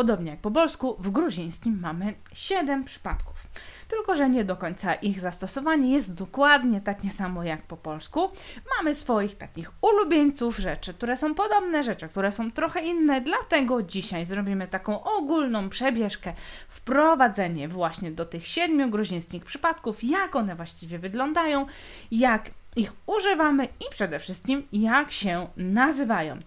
Podobnie jak po polsku, w gruzińskim mamy 7 przypadków. Tylko, że nie do końca ich zastosowanie jest dokładnie takie samo jak po polsku. Mamy swoich takich ulubieńców, rzeczy, które są podobne, rzeczy, które są trochę inne, dlatego dzisiaj zrobimy taką ogólną przebieżkę, wprowadzenie właśnie do tych siedmiu gruzińskich przypadków, jak one właściwie wyglądają, jak ich używamy i przede wszystkim jak się nazywają.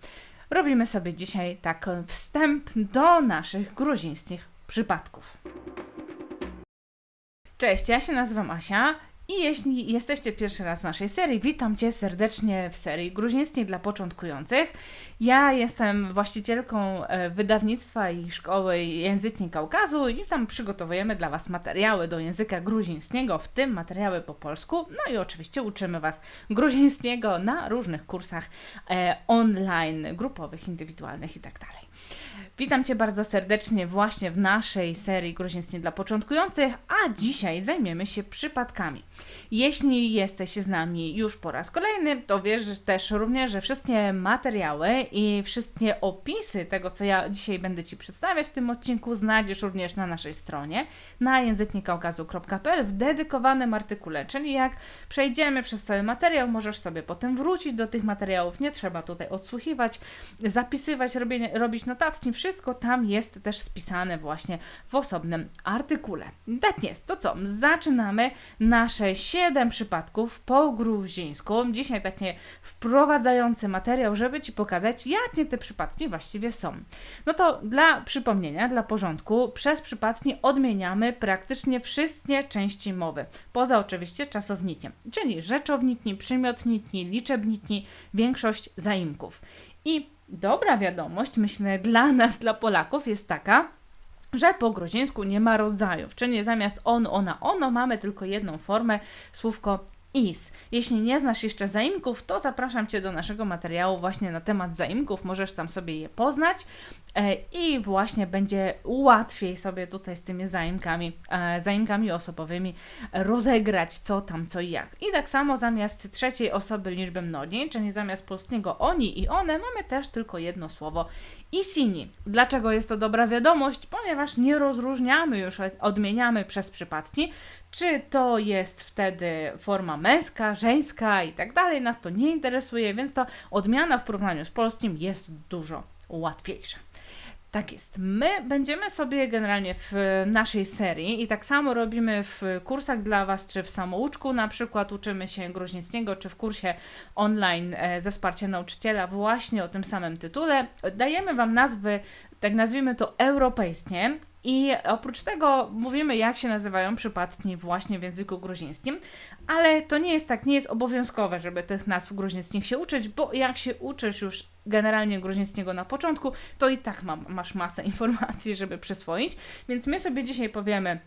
Robimy sobie dzisiaj taki wstęp do naszych gruzińskich przypadków. Cześć, ja się nazywam Asia i jeśli jesteście pierwszy raz w naszej serii, witam Cię serdecznie w serii Gruzińskiej dla początkujących. Ja jestem właścicielką e, wydawnictwa i szkoły Języczni Kaukazu i tam przygotowujemy dla Was materiały do języka gruzińskiego, w tym materiały po polsku. No i oczywiście uczymy Was gruzińskiego na różnych kursach e, online, grupowych, indywidualnych itd. Witam Cię bardzo serdecznie właśnie w naszej serii Gruzińskie dla początkujących, a dzisiaj zajmiemy się przypadkami. Jeśli jesteś z nami już po raz kolejny, to wiesz też również, że wszystkie materiały i wszystkie opisy tego, co ja dzisiaj będę Ci przedstawiać w tym odcinku, znajdziesz również na naszej stronie na języknikaukazu.pl w dedykowanym artykule, czyli jak przejdziemy przez cały materiał, możesz sobie potem wrócić do tych materiałów, nie trzeba tutaj odsłuchiwać, zapisywać, robienie, robić notatki, wszystko tam jest też spisane właśnie w osobnym artykule. Tak jest, to co? Zaczynamy nasze 7 przypadków po gruzińsku. Dzisiaj taki wprowadzający materiał, żeby Ci pokazać, jakie te przypadki właściwie są. No to dla przypomnienia, dla porządku, przez przypadki odmieniamy praktycznie wszystkie części mowy, poza oczywiście czasownikiem, czyli rzeczowniki, przymiotniki, liczebniki, większość zaimków. I dobra wiadomość, myślę, dla nas, dla Polaków jest taka, że po gruzińsku nie ma rodzajów, czyli zamiast on, ona, ono mamy tylko jedną formę, słówko is. Jeśli nie znasz jeszcze zaimków, to zapraszam Cię do naszego materiału właśnie na temat zaimków. Możesz tam sobie je poznać e, i właśnie będzie łatwiej sobie tutaj z tymi zaimkami, e, zaimkami osobowymi rozegrać co tam, co i jak. I tak samo zamiast trzeciej osoby liczby mnogiej, czyli zamiast polskiego oni i one, mamy też tylko jedno słowo i. Dlaczego jest to dobra wiadomość? Ponieważ nie rozróżniamy już, odmieniamy przez przypadki, czy to jest wtedy forma męska, żeńska i tak dalej. Nas to nie interesuje, więc to odmiana w porównaniu z polskim jest dużo łatwiejsza. Tak jest. My będziemy sobie generalnie w naszej serii i tak samo robimy w kursach dla Was, czy w samouczku na przykład uczymy się gruzińskiego, czy w kursie online e, ze wsparciem nauczyciela właśnie o tym samym tytule. Dajemy Wam nazwy, tak nazwijmy to europejskie, i oprócz tego mówimy, jak się nazywają przypadki właśnie w języku gruzińskim, ale to nie jest tak, nie jest obowiązkowe, żeby tych nazw gruzińskich się uczyć, bo jak się uczysz już generalnie gruzińskiego na początku, to i tak ma, masz masę informacji, żeby przyswoić. Więc my sobie dzisiaj powiemy,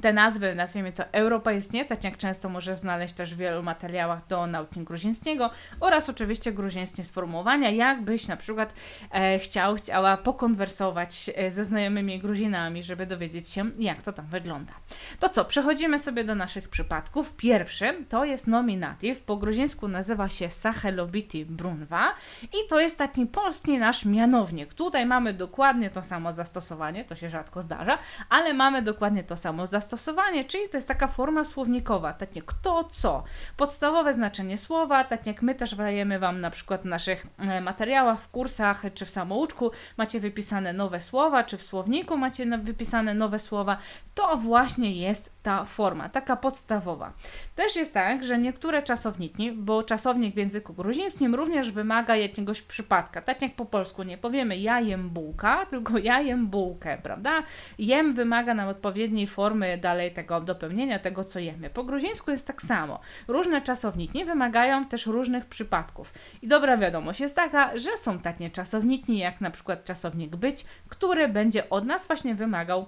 te nazwy, nazwijmy to europejskie, tak jak często może znaleźć też w wielu materiałach do nauki gruzińskiego oraz oczywiście gruzińskie sformułowania, jakbyś na przykład e, chciał, chciała pokonwersować e, ze znajomymi Gruzinami, żeby dowiedzieć się, jak to tam wygląda. To co, przechodzimy sobie do naszych przypadków. Pierwszy to jest nominatyw, po gruzińsku nazywa się Sahelobiti Brunwa i to jest taki polski nasz mianownik. Tutaj mamy dokładnie to samo zastosowanie, to się rzadko zdarza, ale mamy dokładnie to samo zastosowanie zastosowanie, czyli to jest taka forma słownikowa, tak jak kto, co. Podstawowe znaczenie słowa, tak jak my też dajemy Wam na przykład w naszych e, materiałach, w kursach czy w samouczku, macie wypisane nowe słowa, czy w słowniku macie wypisane nowe słowa, to właśnie jest ta forma, taka podstawowa. Też jest tak, że niektóre czasowniki, bo czasownik w języku gruzińskim również wymaga jakiegoś przypadka, tak jak po polsku nie powiemy ja jem bułka, tylko ja jem bułkę, prawda? Jem wymaga nam odpowiedniej formy dalej tego dopełnienia tego, co jemy. Po gruzińsku jest tak samo. Różne czasowniki wymagają też różnych przypadków. I dobra wiadomość jest taka, że są takie czasowniki, jak na przykład czasownik być, który będzie od nas właśnie wymagał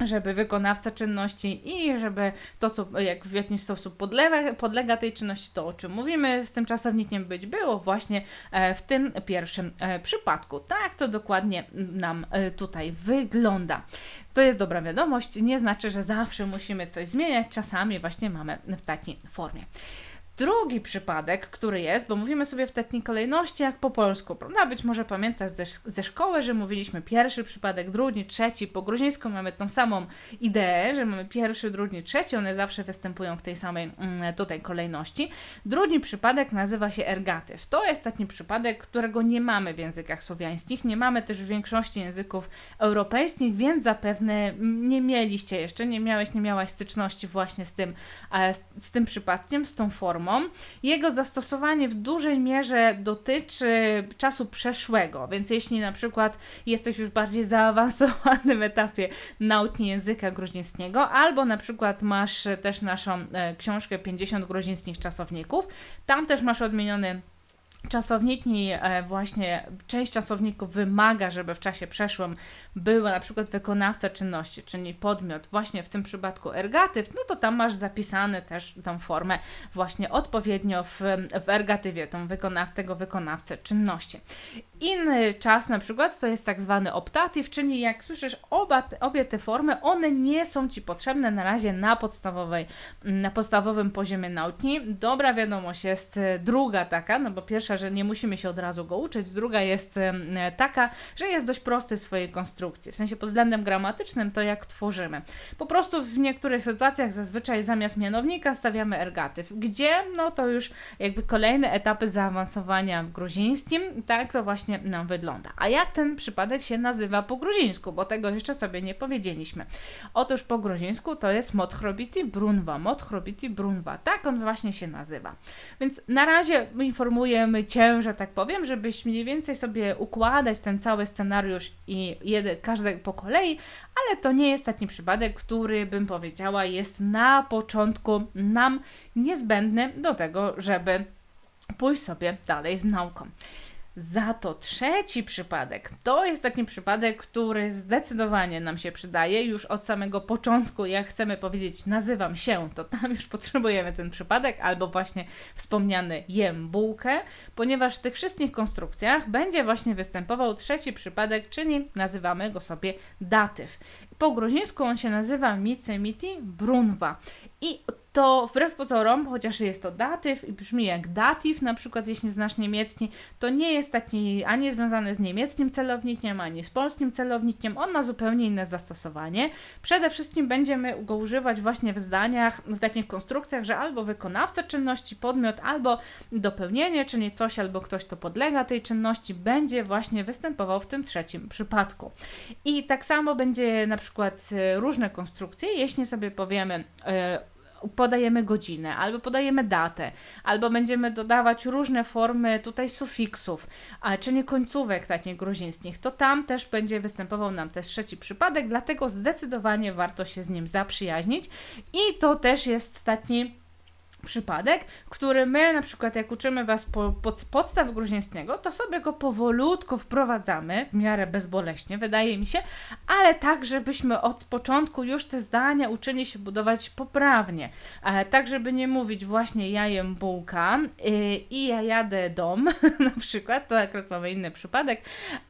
żeby wykonawca czynności i żeby to, co jak w jakiś sposób podlega, podlega tej czynności, to o czym mówimy z tym czasownikiem być, było właśnie e, w tym pierwszym e, przypadku. Tak to dokładnie nam e, tutaj wygląda. To jest dobra wiadomość, nie znaczy, że zawsze musimy coś zmieniać, czasami właśnie mamy w takiej formie. Drugi przypadek, który jest, bo mówimy sobie w tetniej kolejności jak po polsku, prawda? Być może pamiętasz ze, ze szkoły, że mówiliśmy pierwszy przypadek, drugi, trzeci. Po gruzińsku mamy tą samą ideę, że mamy pierwszy, drugi, trzeci. One zawsze występują w tej samej mm, tutaj kolejności. Drugi przypadek nazywa się ergatyw. To jest taki przypadek, którego nie mamy w językach słowiańskich, nie mamy też w większości języków europejskich, więc zapewne nie mieliście jeszcze, nie miałeś, nie miałaś styczności właśnie z tym, e, z tym przypadkiem, z tą formą. Jego zastosowanie w dużej mierze dotyczy czasu przeszłego, więc jeśli na przykład jesteś już bardziej zaawansowanym etapie nauki języka gruzińskiego, albo na przykład masz też naszą e, książkę 50 gruzińskich czasowników, tam też masz odmieniony czasowniki, e, właśnie część czasowników wymaga, żeby w czasie przeszłym był na przykład wykonawca czynności, czyli podmiot, właśnie w tym przypadku ergatyw, no to tam masz zapisane też tą formę właśnie odpowiednio w, w ergatywie, tą wykonaw, tego wykonawcę czynności. Inny czas na przykład to jest tak zwany optatyw, czyli jak słyszysz oba, obie te formy, one nie są Ci potrzebne na razie na podstawowej, na podstawowym poziomie nauki. Dobra wiadomość jest e, druga taka, no bo pierwsza, że nie musimy się od razu go uczyć, druga jest taka, że jest dość prosty w swojej konstrukcji, w sensie pod względem gramatycznym to jak tworzymy. Po prostu w niektórych sytuacjach zazwyczaj zamiast mianownika stawiamy ergatyw, gdzie no to już jakby kolejne etapy zaawansowania w gruzińskim, tak to właśnie właśnie nam wygląda. A jak ten przypadek się nazywa po gruzińsku, bo tego jeszcze sobie nie powiedzieliśmy. Otóż po gruzińsku to jest Motchrobiti Brunwa, Motchrobiti Brunwa, tak on właśnie się nazywa. Więc na razie informujemy Cię, że tak powiem, żebyś mniej więcej sobie układać ten cały scenariusz i jeden, każdy po kolei, ale to nie jest taki przypadek, który bym powiedziała jest na początku nam niezbędny do tego, żeby pójść sobie dalej z nauką. Za to trzeci przypadek to jest taki przypadek, który zdecydowanie nam się przydaje już od samego początku. Jak chcemy powiedzieć, nazywam się, to tam już potrzebujemy ten przypadek, albo właśnie wspomniany jem bułkę, ponieważ w tych wszystkich konstrukcjach będzie właśnie występował trzeci przypadek, czyli nazywamy go sobie datyw. Po gruzińsku on się nazywa micemiti brunwa. I to wbrew pozorom, chociaż jest to datyw i brzmi jak datyw, na przykład jeśli znasz niemiecki, to nie jest taki ani związany z niemieckim celownikiem, ani z polskim celownikiem, on ma zupełnie inne zastosowanie. Przede wszystkim będziemy go używać właśnie w zdaniach, w takich konstrukcjach, że albo wykonawca czynności, podmiot, albo dopełnienie, czyli coś albo ktoś, kto podlega tej czynności, będzie właśnie występował w tym trzecim przypadku. I tak samo będzie na przykład e, różne konstrukcje, jeśli sobie powiemy, yy, podajemy godzinę, albo podajemy datę, albo będziemy dodawać różne formy tutaj sufiksów, a, czyli końcówek takich gruzińskich, to tam też będzie występował nam też trzeci przypadek, dlatego zdecydowanie warto się z nim zaprzyjaźnić. I to też jest taki przypadek, który my na przykład jak uczymy Was po, pod, podstaw gruzińskiego, to sobie go powolutku wprowadzamy, w miarę bezboleśnie, wydaje mi się, ale tak, żebyśmy od początku już te zdania uczyli się budować poprawnie. E, tak, żeby nie mówić właśnie ja jem bułka y, i ja jadę dom, na przykład, to akurat mamy inny przypadek,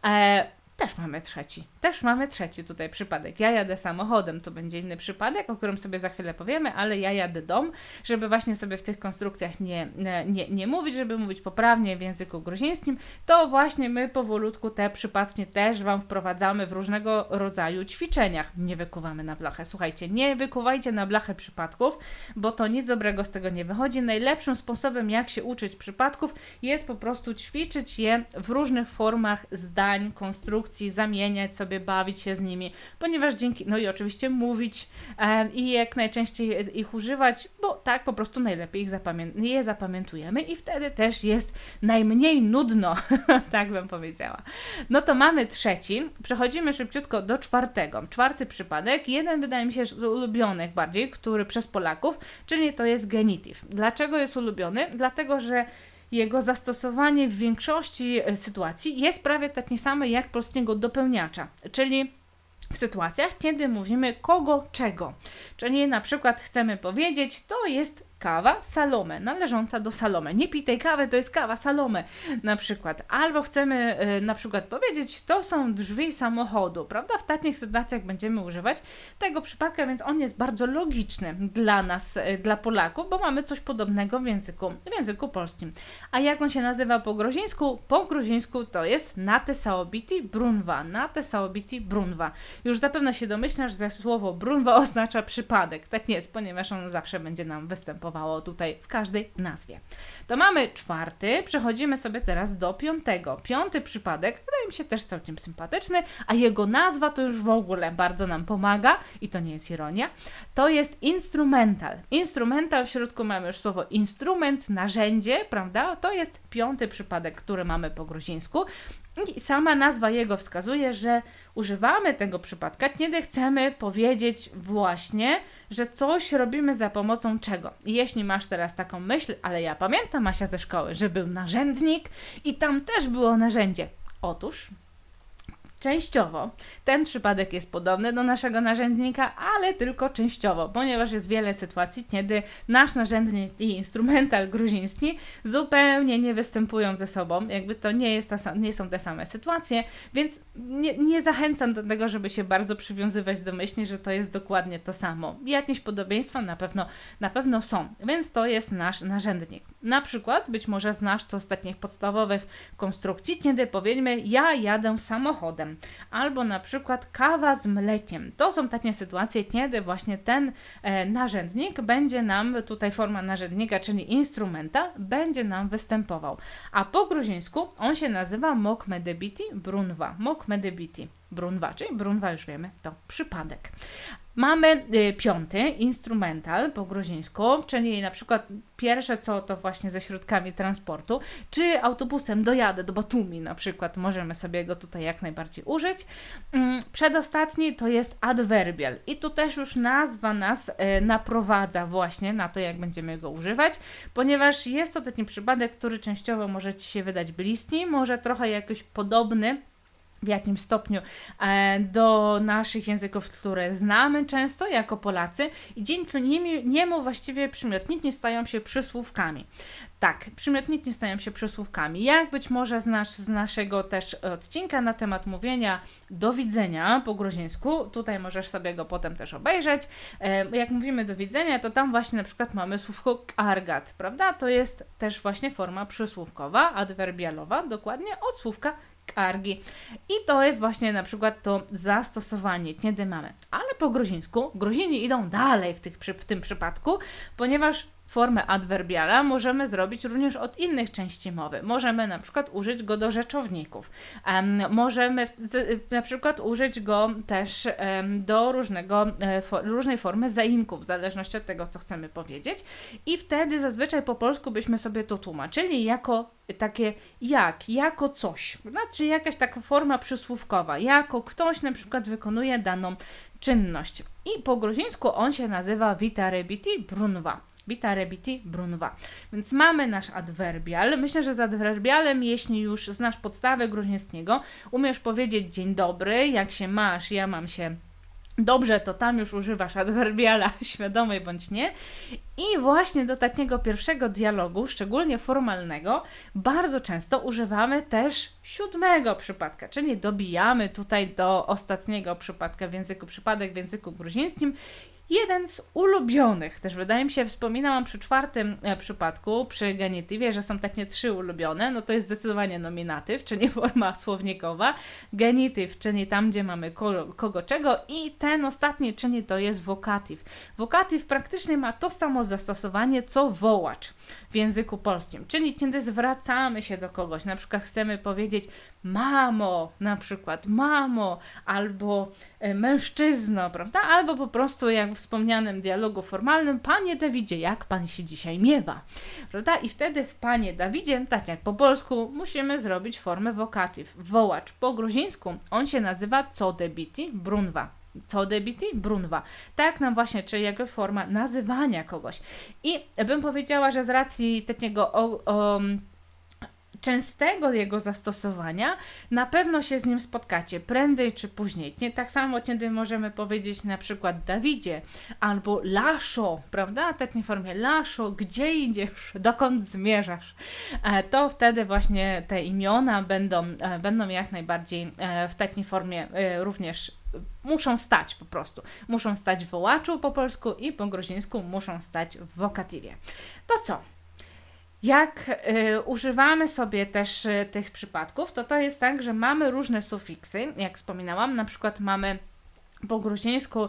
e, też mamy trzeci. Też mamy trzeci tutaj przypadek. Ja jadę samochodem, to będzie inny przypadek, o którym sobie za chwilę powiemy, ale ja jadę dom, żeby właśnie sobie w tych konstrukcjach nie, nie, nie mówić, żeby mówić poprawnie w języku gruzińskim, to właśnie my powolutku te przypadki też Wam wprowadzamy w różnego rodzaju ćwiczeniach. Nie wykuwamy na blachę. Słuchajcie, nie wykuwajcie na blachę przypadków, bo to nic dobrego z tego nie wychodzi. Najlepszym sposobem, jak się uczyć przypadków, jest po prostu ćwiczyć je w różnych formach zdań, konstrukcji, instrukcji, zamieniać sobie, bawić się z nimi, ponieważ dzięki, no i oczywiście mówić e, i jak najczęściej ich używać, bo tak po prostu najlepiej ich zapamię je zapamiętujemy i wtedy też jest najmniej nudno, tak bym powiedziała. No to mamy trzeci, przechodzimy szybciutko do czwartego. Czwarty przypadek, jeden wydaje mi się z ulubionych bardziej, który przez Polaków, czyli to jest genitiv. Dlaczego jest ulubiony? Dlatego, że jego zastosowanie w większości e, sytuacji jest prawie takie same jak polskiego dopełniacza, czyli w sytuacjach, kiedy mówimy kogo, czego. Czyli na przykład chcemy powiedzieć, to jest kawa Salome, należąca do Salome. Nie pij tej kawy, to jest kawa Salome na przykład. Albo chcemy y, na przykład powiedzieć, to są drzwi samochodu, prawda? W takich sytuacjach będziemy używać tego przypadka, więc on jest bardzo logiczny dla nas, y, dla Polaków, bo mamy coś podobnego w języku, w języku polskim. A jak on się nazywa po gruzińsku? Po gruzińsku to jest Nate Saobiti Brunwa. Nate Saobiti Brunwa. Już zapewne się domyślasz, że słowo Brunwa oznacza przypadek. Tak nie jest, ponieważ on zawsze będzie nam występowało tutaj w każdej nazwie. To mamy czwarty, przechodzimy sobie teraz do piątego. Piąty przypadek wydaje mi się też całkiem sympatyczny, a jego nazwa to już w ogóle bardzo nam pomaga i to nie jest ironia. To jest instrumental. Instrumental, w środku mamy już słowo instrument, narzędzie, prawda? To jest piąty przypadek, który mamy po gruzińsku. I sama nazwa jego wskazuje, że używamy tego przypadka, kiedy chcemy powiedzieć właśnie, że coś robimy za pomocą czego. I jeśli masz teraz taką myśl, ale ja pamiętam Asia ze szkoły, że był narzędnik i tam też było narzędzie. Otóż Częściowo. Ten przypadek jest podobny do naszego narzędnika, ale tylko częściowo, ponieważ jest wiele sytuacji, kiedy nasz narzędnik i instrumental gruziński zupełnie nie występują ze sobą. Jakby to nie, jest ta, nie są te same sytuacje, więc nie, nie zachęcam do tego, żeby się bardzo przywiązywać do myśli, że to jest dokładnie to samo. Jakieś podobieństwa na pewno, na pewno są, więc to jest nasz narzędnik. Na przykład, być może znasz to z takich podstawowych konstrukcji, kiedy powiedzmy, ja jadę samochodem, albo na przykład kawa z mlekiem. To są takie sytuacje, kiedy właśnie ten e, narzędnik będzie nam, tutaj forma narzędnika, czyli instrumenta, będzie nam występował. A po gruzińsku on się nazywa mokmedebiti brunwa. Mokmedebiti brunwa, czyli brunwa już wiemy, to przypadek. Mamy y, piąty, instrumental po gruzińsku, czyli na przykład pierwsze co to właśnie ze środkami transportu, czy autobusem dojadę do Batumi na przykład, możemy sobie go tutaj jak najbardziej użyć. Mm, przedostatni to jest adwerbial i tu też już nazwa nas y, naprowadza właśnie na to, jak będziemy go używać, ponieważ jest to taki przypadek, który częściowo może Ci się wydać bliski, może trochę jakoś podobny w jakimś stopniu e, do naszych języków, które znamy często jako Polacy i dzięki niemu właściwie przymiotniki stają się przysłówkami. Tak, przymiotniki stają się przysłówkami. Jak być może znasz z naszego też odcinka na temat mówienia do widzenia po gruzińsku, tutaj możesz sobie go potem też obejrzeć. E, jak mówimy do widzenia, to tam właśnie na przykład mamy słówko argat, prawda? To jest też właśnie forma przysłówkowa, adwerbialowa, dokładnie od słówka kargi. I to jest właśnie na przykład to zastosowanie, kiedy mamy. Ale po gruzińsku Gruzini idą dalej w, tych, w tym przypadku, ponieważ formę adwerbiala możemy zrobić również od innych części mowy. Możemy na przykład użyć go do rzeczowników. Możemy na przykład użyć go też do różnego, e, różnej formy zaimków, w zależności od tego, co chcemy powiedzieć. I wtedy zazwyczaj po polsku byśmy sobie to tłumaczyli jako takie jak, jako coś, znaczy jakaś taka forma przysłówkowa, jako ktoś na przykład wykonuje daną czynność. I po gruzińsku on się nazywa vitarebiti brunwa. Vita rebiti brunwa. Więc mamy nasz adwerbial. Myślę, że z adwerbialem, jeśli już znasz podstawę gruzińskiego, umiesz powiedzieć dzień dobry, jak się masz, ja mam się dobrze, to tam już używasz adwerbiala, świadomej bądź nie. I właśnie do takiego pierwszego dialogu, szczególnie formalnego, bardzo często używamy też siódmego przypadka, czyli dobijamy tutaj do ostatniego przypadka w języku przypadek w języku gruzińskim jeden z ulubionych. Też wydaje mi się, wspominałam przy czwartym e, przypadku, przy genitywie, że są takie trzy ulubione. No to jest zdecydowanie nominatyw, czyli forma słownikowa, genityw, czyli tam, gdzie mamy kogo, czego i ten ostatni, czyli to jest wokatyw. Wokatyw praktycznie ma to samo zastosowanie, co wołacz w języku polskim, czyli kiedy zwracamy się do kogoś, na przykład chcemy powiedzieć mamo, na przykład mamo, albo mężczyzno, prawda? Albo po prostu jak w wspomnianym dialogu formalnym Panie Dawidzie, jak Pan się dzisiaj miewa? Prawda? I wtedy w Panie Dawidzie, tak jak po polsku, musimy zrobić formę wokatyw. Wołacz po gruzińsku, on się nazywa co debiti brunwa co debiti? Brunwa. Tak nam właśnie, czyli jako forma nazywania kogoś. I bym powiedziała, że z racji takiego o, o, częstego jego zastosowania, na pewno się z nim spotkacie prędzej czy później. Nie tak samo, kiedy możemy powiedzieć na przykład Dawidzie albo Laszo, prawda? W formie Laszo, gdzie idziesz, dokąd zmierzasz? E, to wtedy właśnie te imiona będą, e, będą jak najbardziej e, w takiej formie również muszą stać po prostu. Muszą stać w wołaczu po polsku i po gruzińsku muszą stać w wokatywie. To co? Jak y, używamy sobie też y, tych przypadków, to to jest tak, że mamy różne sufiksy, jak wspominałam, na przykład mamy po gruzińsku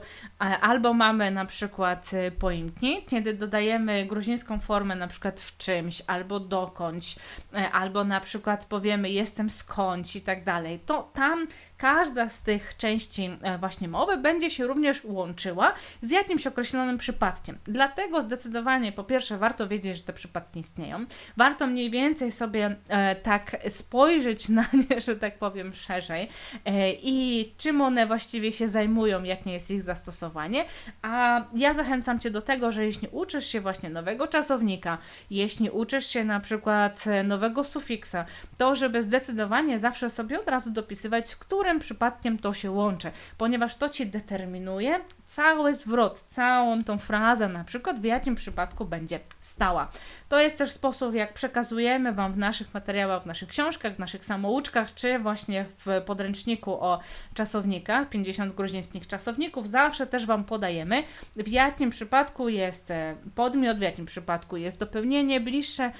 albo mamy na przykład y, poimki, kiedy dodajemy gruzińską formę na przykład w czymś, albo dokądś, e, albo na przykład powiemy jestem skądś i tak dalej, to tam każda z tych części e, właśnie mowy będzie się również łączyła z jakimś określonym przypadkiem. Dlatego zdecydowanie po pierwsze warto wiedzieć, że te przypadki istnieją. Warto mniej więcej sobie e, tak spojrzeć na nie, że tak powiem, szerzej e, i czym one właściwie się zajmują, jakie jest ich zastosowanie. A ja zachęcam Cię do tego, że jeśli uczysz się właśnie nowego czasownika, jeśli uczysz się na przykład e, nowego sufiksa, to żeby zdecydowanie zawsze sobie od razu dopisywać, które którym przypadkiem to się łączy, ponieważ to Ci determinuje cały zwrot, całą tą frazę, na przykład w jakim przypadku będzie stała. To jest też sposób, jak przekazujemy Wam w naszych materiałach, w naszych książkach, w naszych samouczkach, czy właśnie w podręczniku o czasownikach, 50 gruzińskich czasowników, zawsze też Wam podajemy, w jakim przypadku jest e, podmiot, w jakim przypadku jest dopełnienie bliższe,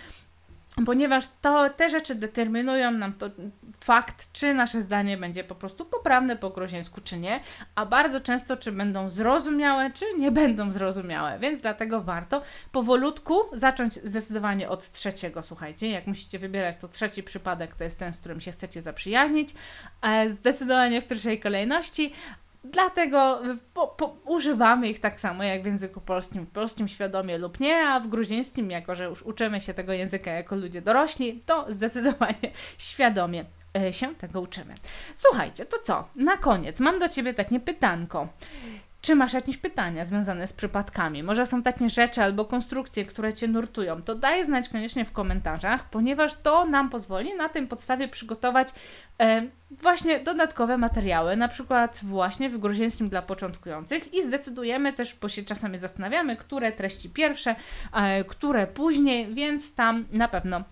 ponieważ to, te rzeczy determinują nam to fakt, czy nasze zdanie będzie po prostu poprawne po gruzińsku, czy nie, a bardzo często, czy będą zrozumiałe, czy nie będą zrozumiałe, więc dlatego warto powolutku zacząć zdecydowanie od trzeciego, słuchajcie, jak musicie wybierać, to trzeci przypadek to jest ten, z którym się chcecie zaprzyjaźnić, e, zdecydowanie w pierwszej kolejności, Dlatego po, po, używamy ich tak samo jak w języku polskim, polskim świadomie lub nie, a w gruzińskim, jako że już uczymy się tego języka jako ludzie dorośli, to zdecydowanie świadomie e, się tego uczymy. Słuchajcie, to co? Na koniec mam do Ciebie takie pytanko. Czy masz jakieś pytania związane z przypadkami? Może są takie rzeczy albo konstrukcje, które Cię nurtują? To daj znać koniecznie w komentarzach, ponieważ to nam pozwoli na tym podstawie przygotować e, właśnie dodatkowe materiały, na przykład właśnie w gruzińskim dla początkujących i zdecydujemy też, bo się czasami zastanawiamy, które treści pierwsze, e, które później, więc tam na pewno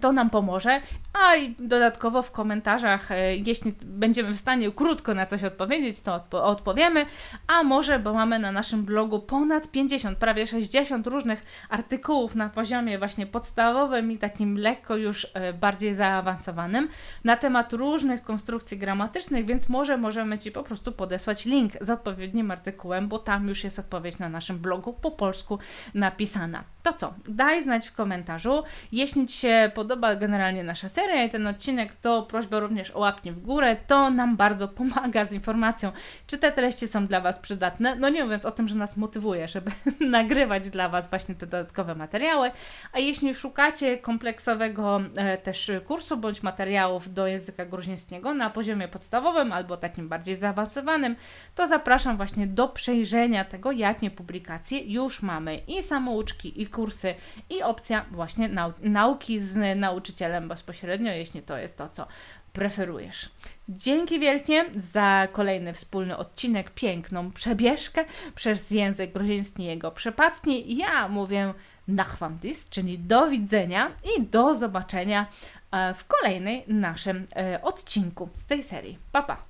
to nam pomoże, a i dodatkowo w komentarzach, e, jeśli będziemy w stanie krótko na coś odpowiedzieć, to odpo odpowiemy, a może, bo mamy na naszym blogu ponad 50, prawie 60 różnych artykułów na poziomie właśnie podstawowym i takim lekko już e, bardziej zaawansowanym na temat różnych konstrukcji gramatycznych, więc może możemy Ci po prostu podesłać link z odpowiednim artykułem, bo tam już jest odpowiedź na naszym blogu po polsku napisana. To co? Daj znać w komentarzu, jeśli Ci się podoba generalnie nasza seria i ten odcinek, to prośba również o łapnie w górę. To nam bardzo pomaga z informacją, czy te treści są dla Was przydatne. No nie mówiąc o tym, że nas motywuje, żeby nagrywać dla Was właśnie te dodatkowe materiały. A jeśli szukacie kompleksowego e, też kursu bądź materiałów do języka gruzińskiego na poziomie podstawowym albo takim bardziej zaawansowanym, to zapraszam właśnie do przejrzenia tego, jakie publikacje już mamy i samouczki, i kursy, i opcja właśnie nau nauki z nauczycielem bezpośrednio, jeśli to jest to, co preferujesz. Dzięki wielkie za kolejny wspólny odcinek, piękną przebieżkę przez język gruziński jego przypadki. Ja mówię nachwamtis, czyli do widzenia i do zobaczenia e, w kolejnej naszym e, odcinku z tej serii. Pa, pa!